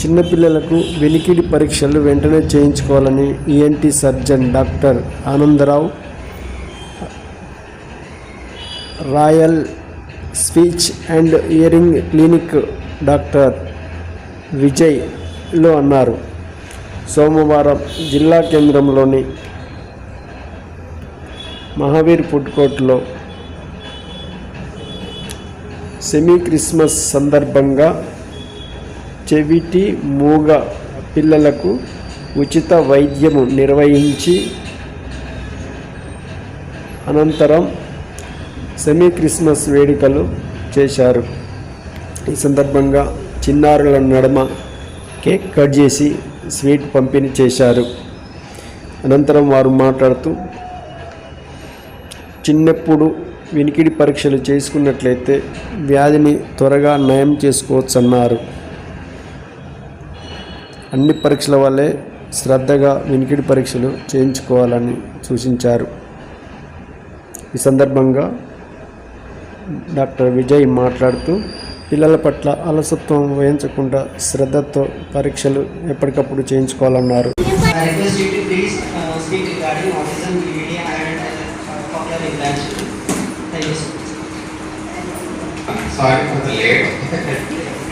చిన్నపిల్లలకు వెనికిడి పరీక్షలు వెంటనే చేయించుకోవాలని ENT surgeon doctor Anandarao royal speech and hearing clinic doctor విజయ్లో అన్నారు. సోమవారం జిల్లా కేంద్రంలోని మహావీర్ ఫుడ్ కోర్టులో సెమీ క్రిస్మస్ సందర్భంగా చెవిటి మూగ పిల్లలకు ఉచిత వైద్యము నిర్వహించి అనంతరం సెమీ క్రిస్మస్ వేడుకలు చేశారు. ఈ సందర్భంగా చిన్నారుల నడమ కేక్ కట్ చేసి స్వీట్ పంపిణీ చేశారు. అనంతరం వారు మాట్లాడుతూ చిన్నప్పుడు వినికిడి పరీక్షలు చేసుకున్నట్లయితే వ్యాధిని త్వరగా నయం చేసుకోవచ్చు అన్నారు అన్ని పరీక్షల వల్లే శ్రద్ధగా వినికిడి పరీక్షలు చేయించుకోవాలని సూచించారు ఈ సందర్భంగా డాక్టర్ విజయ్ మాట్లాడుతూ పిల్లల పట్ల అలసత్వం వహించకుండా శ్రద్ధతో పరీక్షలు ఎప్పటికప్పుడు చేయించుకోవాలన్నారు sorry for the late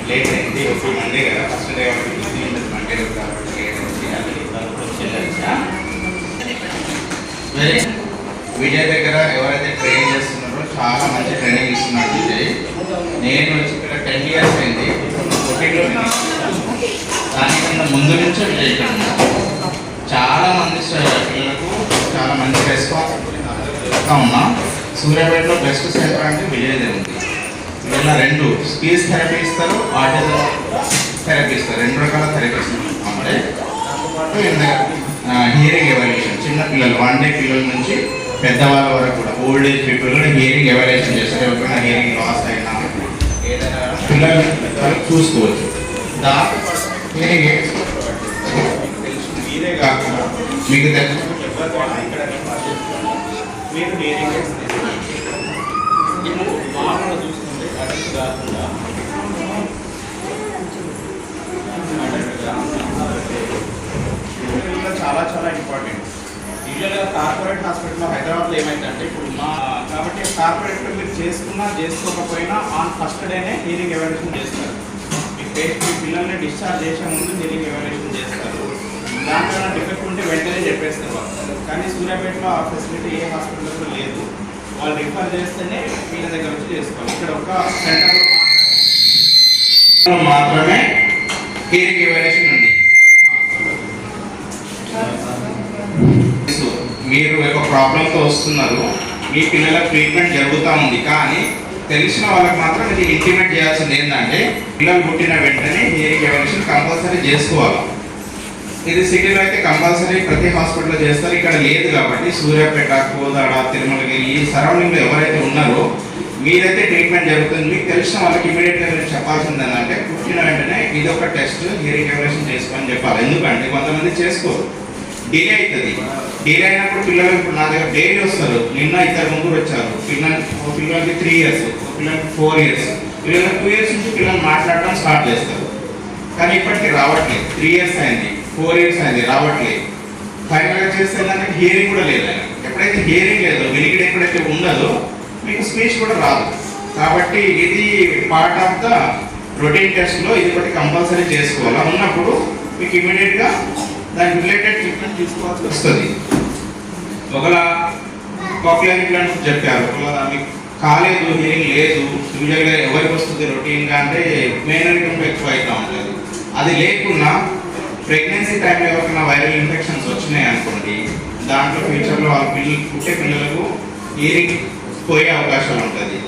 late అయింది ఒక మండే కదా ఫస్ట్ డే వెరీ విజయ్ దగ్గర ఎవరైతే ట్రైన్ చేస్తున్నారో చాలా మంచి ట్రైనింగ్ ఇస్తున్నారు విజయ్. నేను వచ్చి ఇక్కడ టెన్ ఇయర్స్ అయింది. దానికన్నా ముందు నుంచే విజయ్ ఇక్కడ చాలా మంది పిల్లలకు చాలా మంచి రెస్పాన్స్ ఉన్నా. సూర్యాపేటలో బెస్ట్ సెంటర్ అంటే విజయదే ఉంది వీళ్ళ రెండు స్పీచ్ థెరపీ ఇస్తారు ఆటిజం థెరపిస్ట్ రెండు రకాల థెరపిస్ట్ ఇస్తారు హియరింగ్ ఎవాల్యుయేషన్ చిన్న పిల్లలు వన్ డే పిల్లల నుంచి పెద్దవాళ్ళ వరకు కూడా ఓల్డ్ ఏజ్ పీపుల్ కూడా హియరింగ్ ఎవాల్యుయేషన్ చేస్తారు. ఎవరికైనా హియరింగ్ లాస్ అయినా ఏదైనా పిల్లలు పెద్దవాళ్ళు చూసుకోవచ్చు. దాంతో హియరింగ్ మీరే కాకుండా మీకు తెలిసిన మీరు హియరింగ్ ఎయిడ్స్ ఇప్పుడు చూస్తుంటే అటు కాకుండా ఇళ్ళలో చాలా చాలా ఇంపార్టెంట్ యూజువల్గా కార్పొరేట్ హాస్పిటల్లో హైదరాబాద్లో ఏమైందంటే ఇప్పుడు మా కాబట్టి కార్పొరేట్లో మీరు చేసుకున్నా చేసుకోకపోయినా ఆన్ ఫస్ట్ డేనే హీరింగ్ ఎవాల్యుయేషన్ చేస్తారు. మీ పేస్ట్ మీ పిల్లల్ని డిశ్చార్జ్ చేసే ముందు హీరింగ్ ఎవాల్యుయేషన్ చేస్తారు. దాంట్లో డిఫెక్ట్ ఉంటే వెంటనే చెప్పేస్తారు. కానీ సూర్యాపేటలో ఆ ఫెసిలిటీ ఏ హాస్పిటల్లో లేదు. వాళ్ళు రిఫర్ చేస్తేనే వీళ్ళ దగ్గర వచ్చి చేసుకోవాలి. ఇక్కడ ఒక సెంటర్లో మాత్రమే హీరింగ్ ఎవాల్యుయేషన్ ఉంది. మీరు ఒక ప్రాబ్లంతో వస్తున్నారు మీ పిల్లల ట్రీట్మెంట్ జరుగుతూ ఉంది కానీ తెలిసిన వాళ్ళకి మాత్రం ఇది ఇంటిమేట్ చేయాల్సింది ఏంటంటే పిల్లలు పుట్టిన వెంటనే హియరింగ్ ఎవాల్యుయేషన్ కంపల్సరీ చేసుకోవాలి. ఇది సిటీలో అయితే కంపల్సరీ ప్రతి హాస్పిటల్లో చేస్తారు ఇక్కడ లేదు కాబట్టి సూర్యాపేట కోదాడ తిరుమలగిరి ఈ సరౌండింగ్లో ఎవరైతే ఉన్నారో మీరైతే ట్రీట్మెంట్ జరుగుతుంది. మీకు తెలిసిన వాళ్ళకి ఇమీడియట్గా మీరు చెప్పాల్సింది ఏంటంటే పుట్టిన వెంటనే ఇది ఒక టెస్ట్ హియరింగ్ ఎవాల్యుయేషన్ చేసుకోని చెప్పాలి. ఎందుకంటే కొంతమంది చేసుకోరు. డిలే అవుతుంది. డిలే అయినప్పుడు పిల్లలు ఇప్పుడు నా దగ్గర డైలీ వస్తారు. నిన్న ఇద్దరు ముగ్గురు వచ్చారు. పిల్లలు ఒక పిల్లలకి త్రీ ఇయర్స్ ఒక పిల్లలకి ఫోర్ ఇయర్స్ పిల్లలకి టూ ఇయర్స్ నుంచి పిల్లలు మాట్లాడడం స్టార్ట్ చేస్తారు. కానీ ఇప్పటికీ రావట్లేదు. త్రీ ఇయర్స్ అయింది. ఫోర్ ఇయర్స్ అయింది. రావట్లేదు. ఫైనల్గా చేస్తే ఏంటంటే హియరింగ్ కూడా లేదు. ఎప్పుడైతే హియరింగ్ లేదో వినికిడి ఎప్పుడైతే ఉండదో మీకు స్పీచ్ కూడా రాదు. కాబట్టి ఇది పార్ట్ ఆఫ్ ద రొటీన్ టెస్ట్లో ఇది ఒకటి కంపల్సరీ చేసుకోవాలి. ఉన్నప్పుడు మీకు ఇమీడియట్గా దానికి రిలేటెడ్ ట్రీట్మెంట్ తీసుకోవాల్సి వస్తుంది. ఒకలా కాక్లియర్ ఇంప్లాంట్ చెప్పారు. ఒకవేళ మీకు కాలేదు హీరింగ్ లేదు. యూజువల్గా ఎవరికి వస్తుంది రొటీన్గా అంటే మెయిన్ ఎక్కువ అవుతూ ఉంటుంది. అది లేకున్నా ప్రెగ్నెన్సీ టైంలో ఎవరికైనా వైరల్ ఇన్ఫెక్షన్స్ వచ్చినాయి అనుకోండి దాంట్లో ఫ్యూచర్లో వాళ్ళ పిల్లలు పుట్టే పిల్లలకు హీరింగ్ పోయే అవకాశాలు ఉంటుంది.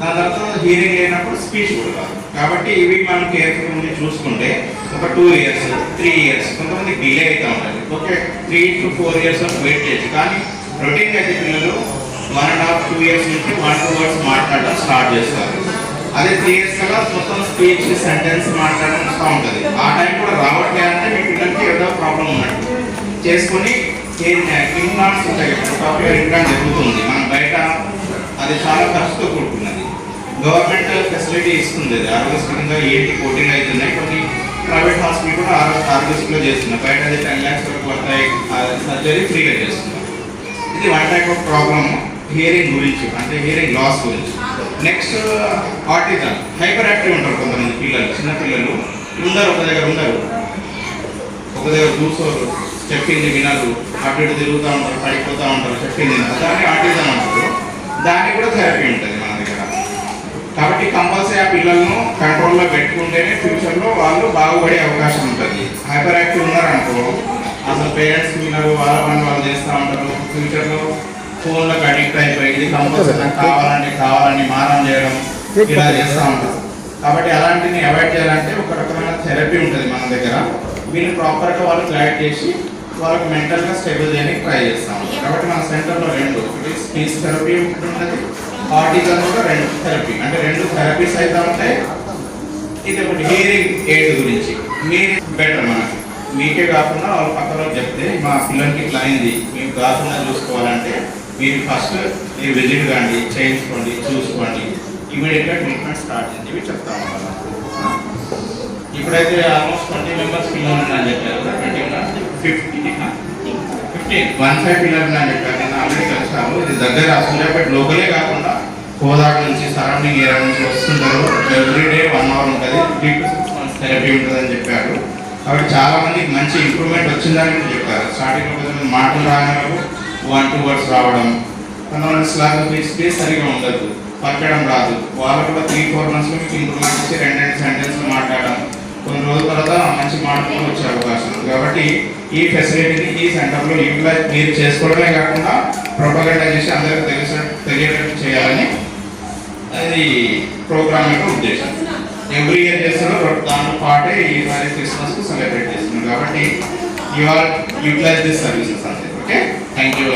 దాని తర్వాత హీరింగ్ లేనప్పుడు స్పీచ్ కూడా కాబట్టి ఇవి మనం కేర్ఫుల్ ఉండి చూసుకుంటే ఒక టూ ఇయర్స్ త్రీ ఇయర్స్ కొంతమంది డిలే అవుతూ ఉంటుంది okay three to four years వరకు వెయిట్ చేయొచ్చు. కానీ రొటీన్ అయితే పిల్లలు one and half two years నుంచి వన్ టూ వర్డ్స్ మాట్లాడడం స్టార్ట్ చేస్తారు. అదే త్రీ ఇయర్స్ కల్లా మొత్తం స్పీచ్ సెంటెన్స్ మాట్లాడడం వస్తూ ఉంటుంది. ఆ టైం కూడా రావట్లేదు అంటే మీ పిల్లలకి ఏదో ప్రాబ్లం ఉన్నట్టు. చేసుకొని ఇంప్లాంట్స్ ఉంటాయి జరుగుతుంది. మనం బయట అది చాలా ఖర్చుతో కూడుకున్నది. గవర్నమెంట్ ఫెసిలిటీ ఇస్తుంది. అది కింద ఏంటి కోటింగ్ అవుతున్నాయి. కొన్ని ప్రైవేట్ హాస్పిటల్ కూడా ఆర్గస్లో చేస్తున్నాయి బయట అది టెన్ ల్యాక్స్ వరకు పడతాయి. సర్జరీ ఫ్రీగా చేస్తున్నారు. ఇది one type of problem hearing గురించి అంటే హియరింగ్ లాస్ గురించి. నెక్స్ట్ ఆటిజం హైపర్ యాక్టివ్ ఉంటారు కొంతమంది పిల్లలు చిన్న పిల్లలు. ఉండరు ఒక దగ్గర ఉండరు ఒక దగ్గర కూర్చోరు చెప్పింది వినరు. అటు ఇటు తిరుగుతూ ఉంటారు పడిపోతూ ఉంటారు చెప్పింది దాన్ని ఆటిజం అంటారు. దానికి కూడా థెరపీ ఉంటుంది. కాబట్టి కంపల్సరీ ఆ పిల్లలను కంట్రోల్లో పెట్టుకుంటేనే ఫ్యూచర్లో వాళ్ళు బాగుపడే అవకాశం ఉంటుంది. హైపర్ యాక్టివ్ ఉన్నారనుకో అసలు పేరెంట్స్ వినరు వాళ్ళ పని వాళ్ళు చేస్తూ ఉంటారు. ఫ్యూచర్లో ఫోన్లకు అడిక్ట్ అయిపోయి ఇది కంపల్సరీ నాకు కావాలని కావాలని మారం చేయడం ఇలా చేస్తూ ఉంటారు. కాబట్టి అలాంటిని అవాయిడ్ చేయాలంటే ఒక రకమైన థెరపీ ఉంటుంది మన దగ్గర. వీళ్ళు ప్రాపర్గా వాళ్ళు గైడ్ చేసి వాళ్ళకి మెంటల్గా స్టేబుల్ చేయడానికి ట్రై చేస్తాం కాబట్టి మన సెంటర్లో రెండు ఒకటి స్పీచ్ థెరపీ ఒకటి కార్టికల్ కూడా రెండు థెరపీ అంటే రెండు థెరపీస్ అయితే ఉంటాయి. ఇది ఒకటి హియరింగ్ ఎయిడ్ గురించి. మీరు బెటర్ మనకి. మీకే కాకుండా వాళ్ళ పక్కన చెప్తే మా పిల్లలకి ఇట్లా అయింది. మీకు కాకుండా చూసుకోవాలంటే మీరు ఫస్ట్ మీరు విజిట్ కాండి చేయించుకోండి చూసుకోండి. ఇమీడియట్గా ట్రీట్మెంట్ స్టార్ట్ చేసి ఇవి చెప్తాము ఇప్పుడైతే ఆల్మోస్ట్ ట్వంటీ మెంబర్స్ పిల్లలు ఉన్నారని చెప్పారు twenty fifty fifteen one five పిల్లలు ఉన్నారని చెప్పారు నేను ఆల్రెడీ కలిసాము ఇది దగ్గర సూర్యాపేట లోకలే కాకుండా కోదాడ నుంచి సరౌండింగ్ ఏరియా నుంచి వస్తుంటారు. ఎవ్రీ డే వన్ అవర్ ఉంటుంది. Three to six months therapy ఉంటుందని చెప్పారు. కాబట్టి చాలా మందికి మంచి ఇంప్రూవ్మెంట్ వచ్చిందని కూడా చెప్పారు. స్టార్టింగ్లో కొంతమంది మాటలు రాగానే వన్ టూ వర్డ్స్ రావడం. కొంతమంది స్లాగ్ స్పేస్ సరిగా ఉండదు. పక్కడం రాదు. వాళ్ళు కూడా త్రీ ఫోర్ మంత్స్లో మీకు ఇంప్రూవ్మెంట్ ఇచ్చి రెండు రెండు సెంటెన్స్లు మాట్లాడడం. కొన్ని రోజుల తర్వాత మంచి మార్పులు వచ్చే అవకాశం ఉంది. కాబట్టి ఈ ఫెసిలిటీని ఈ సెంటర్లో యూటిలైజ్ మీరు చేసుకోవడమే కాకుండా ప్రొపగండా చేసి అందరికి తెలిసి తెలియడం చేయాలని అది ప్రోగ్రామ్ యొక్క ఉద్దేశం. ఎవ్రీ ఇయర్ చేస్తున్నారు దాంతో పాటే ఈసారి క్రిస్మస్ సెలబ్రేట్ చేస్తున్నాం. కాబట్టి ఇవాళ యూటిలైజ్ దిస్ సర్వీసెస్ అంతే. Okay thank you